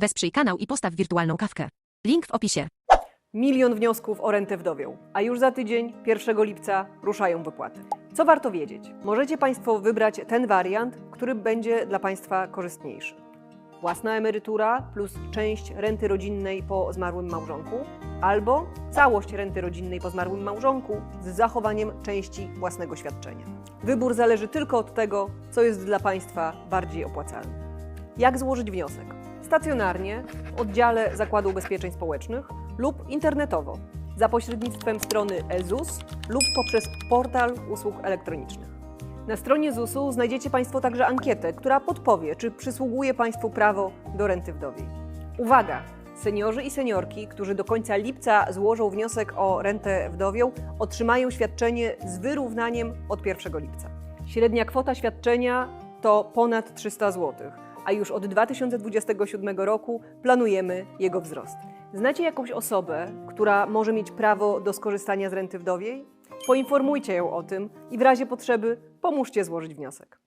Wesprzyj kanał i postaw wirtualną kawkę. Link w opisie. Milion wniosków o rentę wdowią, a już za tydzień, 1 lipca, ruszają wypłaty. Co warto wiedzieć? Możecie Państwo wybrać ten wariant, który będzie dla Państwa korzystniejszy. Własna emerytura plus część renty rodzinnej po zmarłym małżonku, albo całość renty rodzinnej po zmarłym małżonku z zachowaniem części własnego świadczenia. Wybór zależy tylko od tego, co jest dla Państwa bardziej opłacalne. Jak złożyć wniosek? Stacjonarnie w oddziale Zakładu Ubezpieczeń Społecznych lub internetowo za pośrednictwem strony EZUS lub poprzez portal usług elektronicznych. Na stronie ZUS-u znajdziecie Państwo także ankietę, która podpowie, czy przysługuje Państwu prawo do renty wdowiej. Uwaga! Seniorzy i seniorki, którzy do końca lipca złożą wniosek o rentę wdowią, otrzymają świadczenie z wyrównaniem od 1 lipca. Średnia kwota świadczenia to ponad 300 zł, a już od 2027 roku planujemy jego wzrost. Znacie jakąś osobę, która może mieć prawo do skorzystania z renty wdowiej? Poinformujcie ją o tym i w razie potrzeby pomóżcie złożyć wniosek.